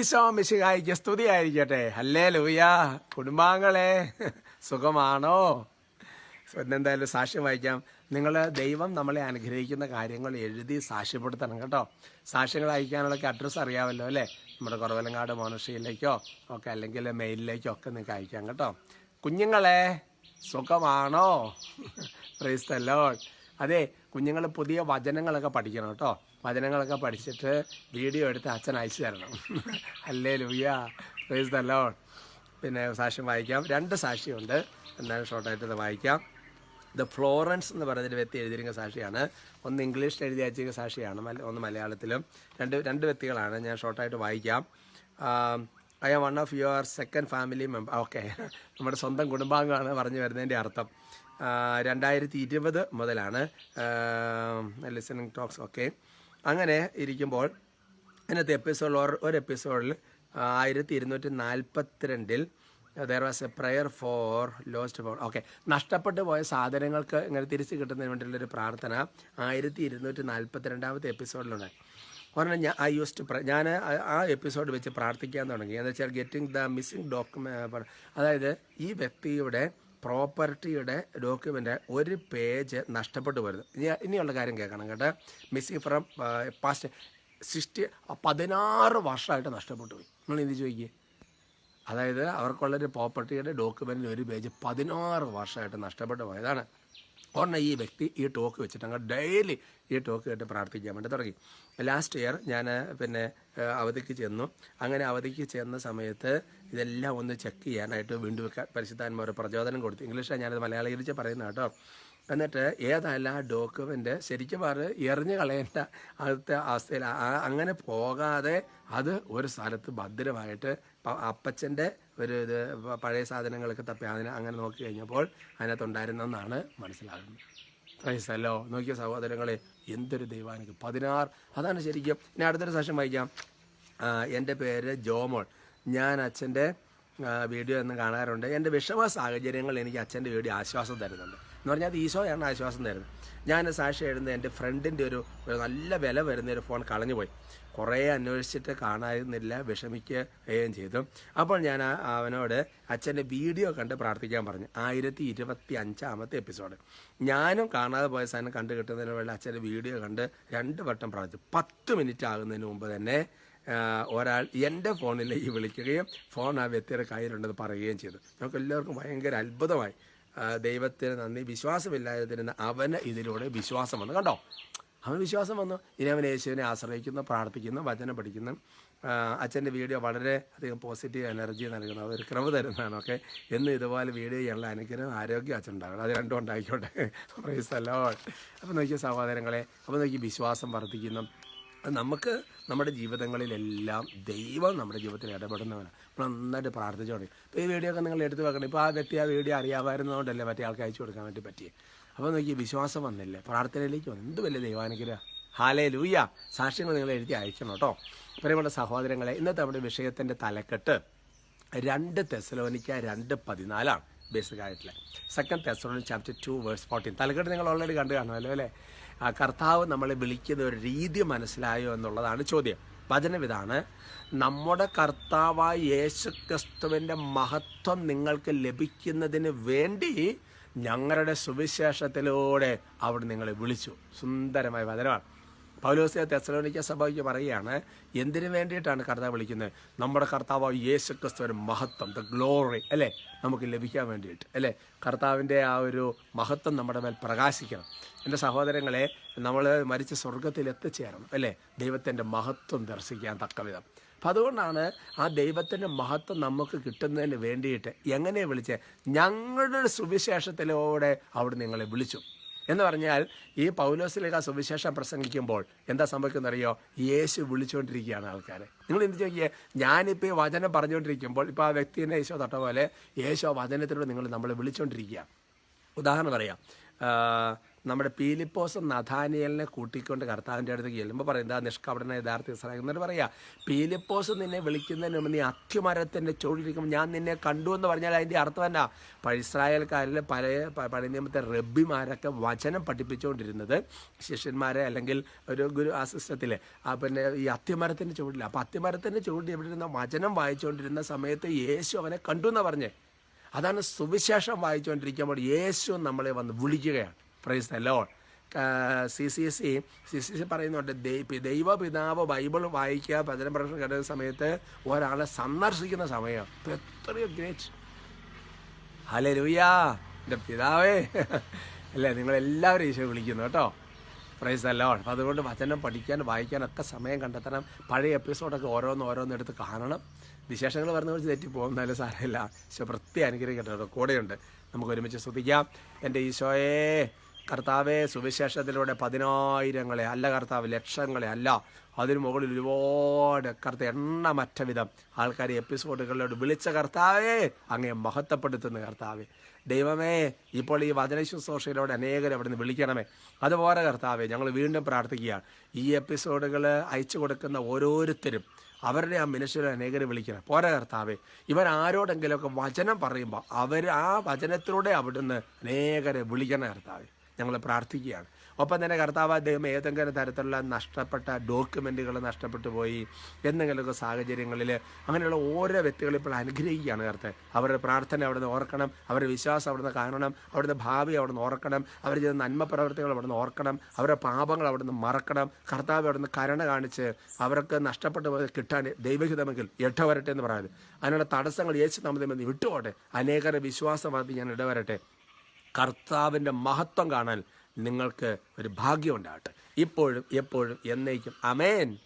ഈശോ മിശിഹായിക്ക് സ്തുതിയായിരിക്കട്ടെ. അല്ലേ ലൂയ കുടുംബാംഗങ്ങളെ സുഖമാണോ? എന്തായാലും സാക്ഷ്യം വായിക്കാം. നിങ്ങൾ ദൈവം നമ്മളെ അനുഗ്രഹിക്കുന്ന കാര്യങ്ങൾ എഴുതി സാക്ഷ്യപ്പെടുത്തണം കേട്ടോ. സാക്ഷ്യങ്ങൾ അയക്കാനുള്ള അഡ്രസ്സ് അറിയാമല്ലോ അല്ലേ? നമ്മുടെ കുറവലങ്ങാട് മോണശ്രീയിലേക്കോ ഒക്കെ അല്ലെങ്കിൽ മെയിലിലേക്കോ ഒക്കെ നിങ്ങൾക്ക് അയക്കാം കേട്ടോ. കുഞ്ഞുങ്ങളെ സുഖമാണോ? പ്രൈസ് പ്രൈസ്തല്ലോ അതെ കുഞ്ഞുങ്ങൾ പുതിയ വചനങ്ങളൊക്കെ പഠിക്കണം കേട്ടോ. വചനങ്ങളൊക്കെ പഠിച്ചിട്ട് വീഡിയോ എടുത്ത് അച്ഛൻ അയച്ചു തരണം. അല്ലേ ലൂയ പ്രൈസ് തല്ലോ പിന്നെ സാക്ഷ്യം വായിക്കാം. രണ്ട് സാക്ഷിയുണ്ട്. എന്നാലും ഷോർട്ടായിട്ട് ഇത് വായിക്കാം. ദ ഫ്ലോറൻസ് എന്ന് പറയുന്നൊരു വ്യക്തി എഴുതിയിരിക്കുന്ന സാക്ഷിയാണ്. ഒന്ന് ഇംഗ്ലീഷിൽ എഴുതി അയച്ചിരിക്കുന്ന സാക്ഷിയാണ്. ഒന്ന് മലയാളത്തിലും. രണ്ട് രണ്ട് വ്യക്തികളാണ്. ഞാൻ ഷോർട്ടായിട്ട് വായിക്കാം. I am one of your second family member okay നമ്മുടെ സ്വന്തം കുടുംബാംഗമാണ് പറഞ്ഞു വരുന്നതിന്റെ അർത്ഥം. രണ്ടായിരത്തി ഇരുപത് മുതലാണ്. ലിസണിങ് ടോക്സ് ഓക്കെ അങ്ങനെ ഇരിക്കുമ്പോൾ ഇന്നത്തെ എപ്പിസോഡ് ഒരു എപ്പിസോഡിൽ ആയിരത്തി ഇരുന്നൂറ്റി നാൽപ്പത്തിരണ്ടിൽ there was a prayer for lost for okay നഷ്ടപ്പെട്ടു പോയ സാധനങ്ങൾക്ക് ഇങ്ങനെ തിരിച്ച് കിട്ടുന്നതിന് വേണ്ടിയുള്ളൊരു പ്രാർത്ഥന ആയിരത്തി ഇരുന്നൂറ്റി നാൽപ്പത്തി രണ്ടാമത്തെ എപ്പിസോഡിലുണ്ടായി കാരണം ഞാൻ ഐ യൂസ് ഞാൻ ആ എപ്പിസോഡ് വെച്ച് പ്രാർത്ഥിക്കാൻ തുടങ്ങി. എന്ന് വെച്ചാൽ ഗെറ്റിംഗ് ദ മിസ്സിംഗ് ഡോക്യുമെന്റ് അതായത് ഈ വ്യക്തിയുടെ പ്രോപ്പർട്ടിയുടെ ഡോക്യുമെന്റ് ഒരു പേജ് നഷ്ടപ്പെട്ടു വരുന്നു ഇനി ഇനിയുള്ള കാര്യം കേൾക്കണം കേട്ടോ. മിസ്സിംഗ് ഫ്രം പാസ്റ്റ് സിക്സ്റ്റി പതിനാറ് വർഷമായിട്ട് നഷ്ടപ്പെട്ടു പോയി. നിങ്ങൾ എന്ത് ചോദിക്കുക അതായത് അവർക്കുള്ളൊരു പ്രോപ്പർട്ടിയുടെ ഡോക്യുമെന്റിൽ ഒരു പേജ് പതിനാറ് വർഷമായിട്ട് നഷ്ടപ്പെട്ടു പോയതാണ്. ഉടനെ ഈ വ്യക്തി ഈ ടോക്ക് വെച്ചിട്ട് അങ്ങ് ഡെയിലി ഈ ടോക്ക് കേട്ട് പ്രാർത്ഥിക്കാൻ വേണ്ടി തുടങ്ങി. ലാസ്റ്റ് ഇയർ ഞാൻ പിന്നെ അവധിക്ക് ചെന്നു. അങ്ങനെ അവധിക്ക് ചെന്ന സമയത്ത് ഇതെല്ലാം ഒന്ന് ചെക്ക് ചെയ്യാനായിട്ട് വീണ്ടും ഒക്കെ ഒരു പ്രചോദനം കൊടുത്തു. ഇംഗ്ലീഷാണ് ഞാനത് മലയാളീകരിച്ച് പറയുന്നത് കേട്ടോ. എന്നിട്ട് ഏതല്ല ആ ഡോക്യുമെന്റ് ശരിക്കും പറഞ്ഞ് എറിഞ്ഞു കളയേണ്ട അടുത്ത അവസ്ഥയിൽ അങ്ങനെ പോകാതെ അത് ഒരു സ്ഥലത്ത് ഭദ്രമായിട്ട് അപ്പച്ചന്റെ ഒരു ഇത് പഴയ സാധനങ്ങളൊക്കെ തപ്പി അതിനെ അങ്ങനെ നോക്കി കഴിഞ്ഞപ്പോൾ അതിനകത്തുണ്ടായിരുന്നെന്നാണ് മനസ്സിലാകുന്നത്. പ്രൈസല്ലോ. നോക്കിയ സഹോദരങ്ങളെ എന്തൊരു ദൈവാനിക്ക് പതിനാറ് അതാണ് ശരിക്കും. ഇനി അടുത്തൊരു സെഷൻ വായിക്കാം. എന്റെ പേര് ജോമോൾ. ഞാൻ അച്ഛന്റെ വീഡിയോ എന്ന് കാണാറുണ്ട്. എന്റെ വിഷമ സാഹചര്യങ്ങൾ എനിക്ക് അച്ഛന്റെ വീഡിയോ ആശ്വാസം തരുന്നുണ്ട്. എന്ന് പറഞ്ഞാൽ അത് ഈശോയാണ് ആശ്വാസം തരുന്നത്. ഞാൻ സാക്ഷി എഴുതുന്ന എന്റെ ഫ്രണ്ടിന്റെ ഒരു ഒരു നല്ല വില വരുന്ന ഒരു ഫോൺ കളഞ്ഞു പോയി കുറേ അന്വേഷിച്ചിട്ട് കാണാതിരുന്നില്ല വിഷമിക്കുകയും ചെയ്തു. അപ്പോൾ ഞാൻ അവനോട് അച്ഛന്റെ വീഡിയോ കണ്ട് പ്രാർത്ഥിക്കാൻ പറഞ്ഞു. ആയിരത്തി ഇരുപത്തി അഞ്ചാമത്തെ എപ്പിസോഡ്. ഞാനും കാണാതെ പോയ സാധനം കണ്ടു കിട്ടുന്നതിന് വേണ്ടി അച്ഛന്റെ വീഡിയോ കണ്ട് രണ്ട് വട്ടം പ്രാർത്ഥിച്ചു. പത്ത് മിനിറ്റ് ആകുന്നതിന് മുമ്പ് തന്നെ ഒരാൾ എന്റെ ഫോണിലേക്ക് വിളിക്കുകയും ഫോൺ ആ വ്യക്തിയുടെ കയ്യിലുണ്ടെന്ന് പറയുകയും ചെയ്തു. നമുക്ക് എല്ലാവർക്കും ഭയങ്കര അത്ഭുതമായി. ദൈവത്തിന് നന്ദി. വിശ്വാസമില്ലാതിരുന്ന അവന് ഇതിലൂടെ വിശ്വാസം വന്നു കണ്ടോ? അവന് വിശ്വാസം വന്നു. ഇനി അവൻ യേശുവിനെ ആശ്രയിക്കുന്നു പ്രാർത്ഥിക്കുന്നു വചനം പഠിക്കുന്നു. അച്ഛന്റെ വീഡിയോ വളരെ അധികം പോസിറ്റീവ് എനർജി നൽകുന്നു. അതൊരു ക്രമ തരുന്നതാണ് ഓക്കെ? എന്നും ഇതുപോലെ വീഡിയോ ചെയ്യാനുള്ള അനുഗ്രഹം ആരോഗ്യം അച്ഛൻ ഉണ്ടാകണം അത് രണ്ടും ഉണ്ടായിക്കോട്ടെ. പ്രൈസല്ലോ അപ്പോൾ നോക്കിയ സഹോദരങ്ങളെ അപ്പോൾ നോക്കി വിശ്വാസം വർദ്ധിക്കുന്നു. നമുക്ക് നമ്മുടെ ജീവിതങ്ങളിലെല്ലാം ദൈവം നമ്മുടെ ജീവിതത്തിൽ ഇടപെടുന്നവനാണ്. നമ്മൾ നന്നായിട്ട് പ്രാർത്ഥിച്ചു തുടങ്ങി. ഇപ്പോൾ ഈ വീഡിയോ ഒക്കെ നിങ്ങൾ എടുത്ത് വെക്കണം. ഇപ്പോൾ ആ വ്യക്തി ആ വീഡിയോ അറിയാമായിരുന്നതുകൊണ്ടല്ലേ മറ്റേ ആൾക്ക് അയച്ചു കൊടുക്കാൻ വേണ്ടി പറ്റിയേ? അപ്പോൾ നോക്കി വിശ്വാസം വന്നില്ലേ? പ്രാർത്ഥനയിലേക്ക് വന്നു. എന്ത് വലിയ ദൈവാനുഗ്രഹം. ഹാലേ ലൂയ സാക്ഷ്യങ്ങൾ നിങ്ങൾ എഴുതി അയക്കണം കേട്ടോ. പ്രിയമുള്ള സഹോദരങ്ങളെ ഇന്നത്തെ നമ്മുടെ വിഷയത്തിന്റെ തലക്കെട്ട് രണ്ട് തെസലോനിക്ക രണ്ട് പതിനാലാണ്. ബേസിക് ആയിട്ടുള്ള. Second Thessaloni chapter two verse fourteen തലക്കെട്ട് നിങ്ങൾ ഓൾറെഡി കണ്ടു കാണുമല്ലോ അല്ലേ? കർത്താവ് നമ്മളെ വിളിക്കുന്ന ഒരു രീതി മനസ്സിലായോ എന്നുള്ളതാണ് ചോദ്യം. വചനം ഇതാണ് നമ്മുടെ കർത്താവായ യേശു ക്രിസ്തുവിന്റെ മഹത്വം നിങ്ങൾക്ക് ലഭിക്കുന്നതിന് വേണ്ടി ഞങ്ങളുടെ സുവിശേഷത്തിലൂടെ അവിടെ നിങ്ങളെ വിളിച്ചു. സുന്ദരമായ വചനമാണ്. പൗലോസിയ തെസലോണിക്ക സഭയ്ക്ക് പറയുകയാണ് എന്തിനു വേണ്ടിയിട്ടാണ് കർത്താവ് വിളിക്കുന്നത്? നമ്മുടെ കർത്താവ് യേശു ക്രിസ്തുവിന്റെ മഹത്വം ദ ഗ്ലോറി അല്ലേ? നമുക്ക് ലഭിക്കാൻ വേണ്ടിയിട്ട് അല്ലേ? കർത്താവിന്റെ ആ ഒരു മഹത്വം നമ്മുടെ മേൽ പ്രകാശിക്കണം. എന്റെ സഹോദരങ്ങളെ നമ്മൾ മരിച്ച സ്വർഗത്തിൽ എത്തിച്ചേരണം അല്ലേ? ദൈവത്തിന്റെ മഹത്വം ദർശിക്കാൻ തക്ക വിധം. അപ്പം അതുകൊണ്ടാണ് ആ ദൈവത്തിന്റെ മഹത്വം നമുക്ക് കിട്ടുന്നതിന് വേണ്ടിയിട്ട് എങ്ങനെ വിളിച്ചത്? ഞങ്ങളുടെ സുവിശേഷത്തിലൂടെ അവിടെ നിങ്ങളെ വിളിച്ചു. എന്ന് പറഞ്ഞാൽ ഈ പൗലോസിലേക്ക് ആ സുവിശേഷം പ്രസംഗിക്കുമ്പോൾ എന്താ സംഭവിക്കുന്നറിയോ? യേശു വിളിച്ചുകൊണ്ടിരിക്കുകയാണ് ആൾക്കാരെ. നിങ്ങൾ എന്ത് ചോദിക്കുക? ഞാനിപ്പോൾ ഈ വചനം പറഞ്ഞുകൊണ്ടിരിക്കുമ്പോൾ ഇപ്പോൾ ആ വ്യക്തിനെ യേശോ തട്ട പോലെ യേശോ വചനത്തിലൂടെ നിങ്ങൾ നമ്മളെ വിളിച്ചുകൊണ്ടിരിക്കുക ഉദാഹരണം പറയാം. നമ്മുടെ പീലിപ്പോസ് നഥാനിയലിനെ കൂട്ടിക്കൊണ്ട് കർത്താവിന്റെ അടുത്തേക്ക് ചെല്ലുമ്പോൾ പറയും എന്താ നിഷ്കപടന യഥാർത്ഥ ഇസ്രായേൽ. എന്നിട്ട് പറയാ പീലിപ്പോസ് നിന്നെ വിളിക്കുന്നതിന് മുമ്പ് നീ അത്യുമരത്തിന്റെ ചുവടിരിക്കുമ്പോൾ ഞാൻ നിന്നെ കണ്ടു എന്ന് പറഞ്ഞാൽ അതിന്റെ അർത്ഥം എന്നാ? പ- ഇസ്രായേൽക്കാരിൽ പല പഴയ നിയമത്തെ റബ്ബിമാരൊക്കെ വചനം പഠിപ്പിച്ചുകൊണ്ടിരുന്നത് ശിഷ്യന്മാരെ അല്ലെങ്കിൽ ഒരു ഗുരു ആ സിസ്റ്റത്തിൽ ആ പിന്നെ ഈ അത്യമരത്തിന്റെ ചുവടിൽ അപ്പോൾ അത്യമരത്തിന്റെ ചുവടിൽ ഇവിടെ ഇരുന്ന വചനം വായിച്ചുകൊണ്ടിരുന്ന സമയത്ത് യേശു അവനെ കണ്ടു എന്ന് പറഞ്ഞേ. അതാണ് സുവിശേഷം വായിച്ചുകൊണ്ടിരിക്കുമ്പോൾ യേശു നമ്മളെ വന്ന് വിളിക്കുകയാണ്. പ്രൈസ് ദ ലോഡ് സി സി സി സി സി സി പറയുന്നുണ്ട് ദൈവ പിതാവ് ബൈബിൾ വായിക്കുക ഭജന പ്രശ്നം കേട്ട സമയത്ത് ഒരാളെ സന്ദർശിക്കുന്ന സമയം. ഇപ്പം എത്രയോ ഗ്രേറ്റ്. ഹലേ ലൂയാ എന്റെ പിതാവേ. അല്ലേ നിങ്ങളെല്ലാവരും ഈശോ വിളിക്കുന്നു കേട്ടോ. പ്രൈസ് അല്ലോ അപ്പം അതുകൊണ്ട് വചനം പഠിക്കാൻ വായിക്കാനൊക്കെ സമയം കണ്ടെത്തണം. പഴയ എപ്പിസോഡൊക്കെ ഓരോന്ന് ഓരോന്ന് എടുത്ത് കാണണം. വിശേഷങ്ങൾ പറഞ്ഞ കുറിച്ച് തെറ്റി പോകുന്നാലും സാരമില്ല. ഈശോ പ്രത്യേക അനുഗ്രഹിക്കട്ടെ കേട്ടോ. കൂടെയുണ്ട്. നമുക്ക് ഒരുമിച്ച് ശ്രദ്ധിക്കാം. എന്റെ ഈശോയെ. കർത്താവെ സുവിശേഷത്തിലൂടെ പതിനായിരങ്ങളെ അല്ല കർത്താവ് ലക്ഷങ്ങളെ അല്ല. അതിനു മുകളിൽ ഒരുപാട് കർത്ത എണ്ണമറ്റ വിധം ആൾക്കാരെ എപ്പിസോഡുകളിലോട് വിളിച്ച കർത്താവേ അങ്ങേ മഹത്വപ്പെടുത്തുന്ന കർത്താവെ. ദൈവമേ ഇപ്പോൾ ഈ വചന ശുശ്രൂഷയിലൂടെ അവിടെ നിന്ന് വിളിക്കണമേ. അതുപോലെ കർത്താവെ ഞങ്ങൾ വീണ്ടും പ്രാർത്ഥിക്കുകയാണ്. ഈ എപ്പിസോഡുകൾ അയച്ചു കൊടുക്കുന്ന ഓരോരുത്തരും അവരുടെ ആ മനുഷ്യരെ അനേകരെ വിളിക്കണം. പോരാ കർത്താവെ ഇവർ ആരോടെങ്കിലുമൊക്കെ വചനം പറയുമ്പോൾ അവർ ആ വചനത്തിലൂടെ അവിടുന്ന് അനേകരെ വിളിക്കണം കർത്താവേ. ഞങ്ങൾ പ്രാർത്ഥിക്കുകയാണ്. ഒപ്പം തന്നെ കർത്താവ് അദ്ദേഹം ഏതെങ്കിലും തരത്തിലുള്ള നഷ്ടപ്പെട്ട ഡോക്യുമെന്റുകൾ നഷ്ടപ്പെട്ടു പോയി എന്തെങ്കിലുമൊക്കെ സാഹചര്യങ്ങളിൽ അങ്ങനെയുള്ള ഓരോ വ്യക്തികളും ഇപ്പോൾ അനുഗ്രഹിക്കുകയാണ് കർത്താവ്. അവരുടെ പ്രാർത്ഥന അവിടുന്ന് ഓർക്കണം അവരുടെ വിശ്വാസം അവിടുന്ന് കാണണം അവിടുത്തെ ഭാവി അവിടുന്ന് ഓർക്കണം അവർ ചെയ്ത നന്മ പ്രവർത്തികൾ അവിടുന്ന് ഓർക്കണം അവരുടെ പാപങ്ങൾ അവിടുന്ന് മറക്കണം. കർത്താവ് അവിടുന്ന് കരുണ കാണിച്ച് അവർക്ക് നഷ്ടപ്പെട്ടു പോയത് കിട്ടാൻ ദൈവഹിതമെങ്കിൽ എട്ട വരട്ടെ എന്ന് പറയുന്നത് അതിനുള്ള തടസ്സങ്ങൾ യേശു നമ്മൾ വിട്ടുപോട്ടെ അനേകരെ വിശ്വാസം ഞാൻ ഇടവരട്ടെ കർത്താവിന്റെ മഹത്വം കാണാൻ നിങ്ങൾക്ക് ഒരു ഭാഗ്യം ഉണ്ടാകട്ടെ. ഇപ്പോഴും എപ്പോഴും എന്നേക്കും. അമേൻ